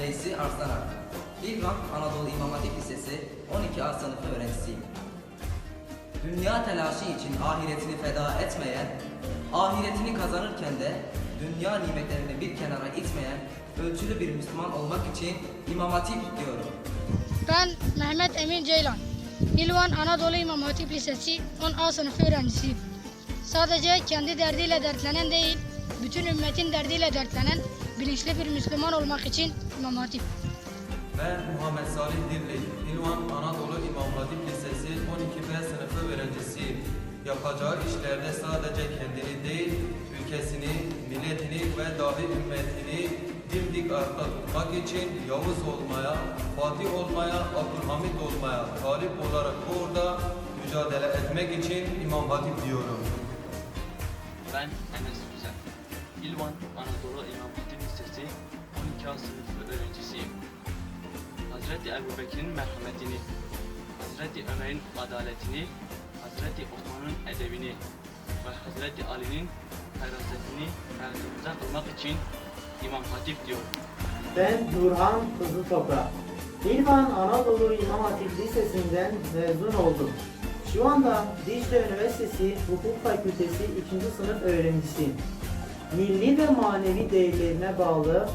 Arslan İlvan Anadolu İmam Hatip Lisesi 12A sınıfı öğrencisiyim. Dünya telaşı için ahiretini feda etmeyen, ahiretini kazanırken de dünya nimetlerini bir kenara itmeyen ölçülü bir Müslüman olmak için İmam Hatip diyorum. Ben Mehmet Emin Ceylan. İlvan Anadolu İmam Hatip Lisesi 10A sınıfı öğrencisiyim. Sadece kendi derdiyle dertlenen değil, bütün ümmetin derdiyle dertlenen bilinçli bir Müslüman olmak için İmam Hatip. Ben Muhammed Salih Dirlik, İlvan Anadolu İmam Hatip Lisesi 12B sınıfı öğrencisiyim. Yapacağı işlerde sadece kendini değil, ülkesini, milletini ve dahi ümmetini dimdik ayakta tutmak için Yavuz olmaya, Fatih olmaya, Abdülhamit olmaya talip olarak burada mücadele etmek için İmam Hatip diyorum. Ben Enes İlvan Anadolu İmam Hatip Lisesi 12A sınıfı öğrencisiyim. Hazreti Ebu Bekir'in merhametini, Hazreti Ömer'in adaletini, Hazreti Osman'ın edebini ve Hazreti Ali'nin ferasetini hayatımıza kılmak için İmam Hatip diyorum. Ben Nurhan Hızlı Toprak. İlvan Anadolu İmam Hatip Lisesi'nden mezun oldum. Şu anda Dicle Üniversitesi Hukuk Fakültesi 2. sınıf öğrencisiyim. Milli ve manevi değerlerine bağlı,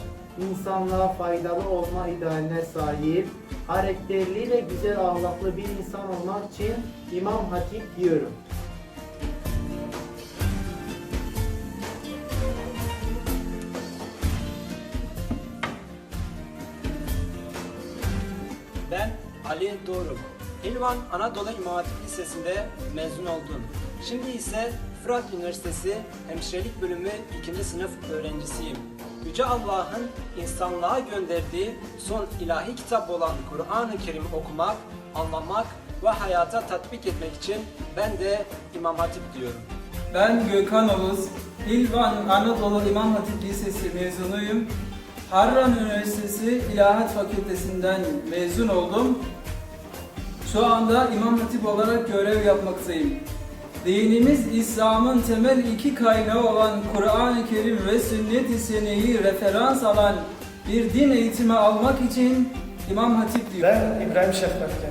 insanlığa faydalı olma idealine sahip, karakterli ve güzel ahlaklı bir insan olmak için İmam Hatip diyorum. Ben Ali Doruk. Hilvan Anadolu İmam Hatip Lisesi'nde mezun oldum. Şimdi ise Fırat Üniversitesi Hemşirelik Bölümü 2. sınıf öğrencisiyim. Yüce Allah'ın insanlığa gönderdiği son ilahi kitap olan Kur'an-ı Kerim'i okumak, anlamak ve hayata tatbik etmek için ben de İmam Hatip diyorum. Ben Gökhan Oğuz, İlvan Anadolu İmam Hatip Lisesi mezunuyum. Harran Üniversitesi İlahiyat Fakültesinden mezun oldum. Şu anda İmam Hatip olarak görev yapmaktayım. Dinimiz İslam'ın temel iki kaynağı olan Kur'an-ı Kerim ve Sünnet-i Seniye'yi referans alan bir din eğitimi almak için İmam Hatip diyor. Ben İbrahim Şefkatli.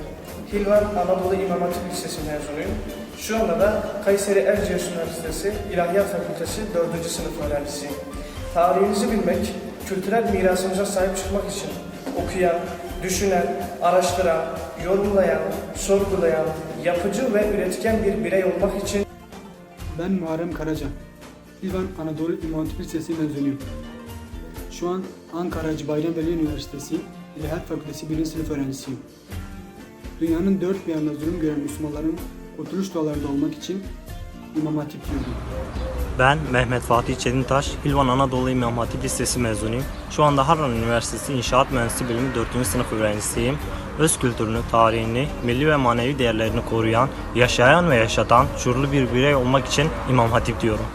Hilvan Anadolu İmam Hatip Lisesi mezunuyum. Şu anda da Kayseri Erciyes Üniversitesi İlahiyat Fakültesi 4. sınıf öğrencisiyim. Tarihimizi bilmek, kültürel mirasımıza sahip çıkmak için okuyan, düşünen, araştıran, yorumlayan, sorgulayan, yapıcı ve üretken bir birey olmak için Ben Muharrem Karaca. İlvan Anadolu İmam Hatip Lisesi mezunuyum. Şu an Ankara Hacı Bayram Veli Üniversitesi İlahiyat Fakültesi 1. sınıf öğrencisiyim. Dünyanın dört bir yanında zulüm gören Müslümanların kurtuluş dualarında olmak için İmam Hatip diyorum. Ben Mehmet Fatih Çetintaş, Hilvan Anadolu İmam Hatip Lisesi mezunuyum. Şu anda Harran Üniversitesi İnşaat Mühendisliği Bölümü 4. sınıf öğrencisiyim. Öz kültürünü, tarihini, milli ve manevi değerlerini koruyan, yaşayan ve yaşatan şuurlu bir birey olmak için İmam Hatip diyorum.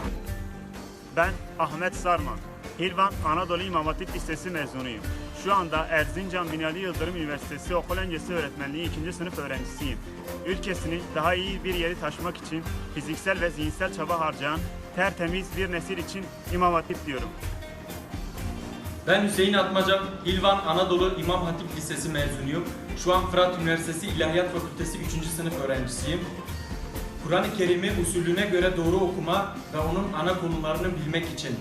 Ben Ahmet Sarman. Hilvan Anadolu İmam Hatip Lisesi mezunuyum. Şu anda Erzincan Binali Yıldırım Üniversitesi Okul Öncesi Öğretmenliği 2. sınıf öğrencisiyim. Ülkesini daha iyi bir yere taşımak için fiziksel ve zihinsel çaba harcayan tertemiz bir nesil için İmam Hatip diyorum. Ben Hüseyin Atmaca, İlvan Anadolu İmam Hatip Lisesi mezunuyum. Şu an Fırat Üniversitesi İlahiyat Fakültesi 3. sınıf öğrencisiyim. Kur'an-ı Kerim'i usulüne göre doğru okuma ve onun ana konularını bilmek için.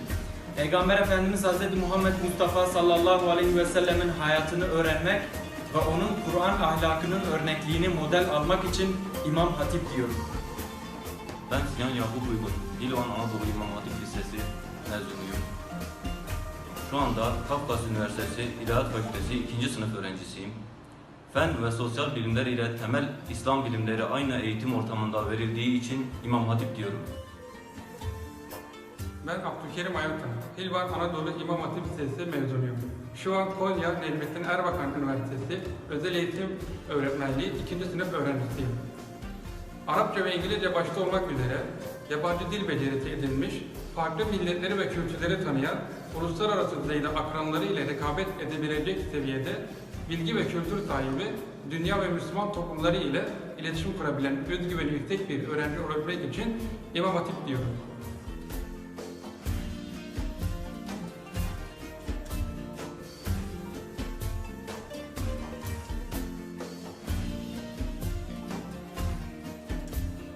Peygamber Efendimiz Hz. Muhammed Mustafa sallallahu aleyhi ve sellemin hayatını öğrenmek ve onun Kur'an ahlakının örnekliğini model almak için İmam Hatip diyorum. Ben Sinan Yakup Uygur, İlvan Anadolu İmam Hatip Lisesi mezunuyum. Şu anda Kafkas Üniversitesi İlahiyat Fakültesi 2. sınıf öğrencisiyim. Fen ve sosyal bilimler ile temel İslam bilimleri aynı eğitim ortamında verildiği için İmam Hatip diyorum. Ben Abdülkerim Ayaktan. Hilvan Anadolu İmam Hatip Lisesi mezunuyum. Şu an Konya Necmettin Erbakan Üniversitesi Özel Eğitim Öğretmenliği 2. sınıf öğrencisiyim. Arapça ve İngilizce başta olmak üzere yabancı dil becerisi edinmiş, farklı milletleri ve kültürleri tanıyan, uluslararası düzeyde akranları ile rekabet edebilecek seviyede bilgi ve kültür sahibi, dünya ve Müslüman toplumları ile iletişim kurabilen özgüveni yüksek bir öğrenci olabilmek için İmam Hatip diyorum.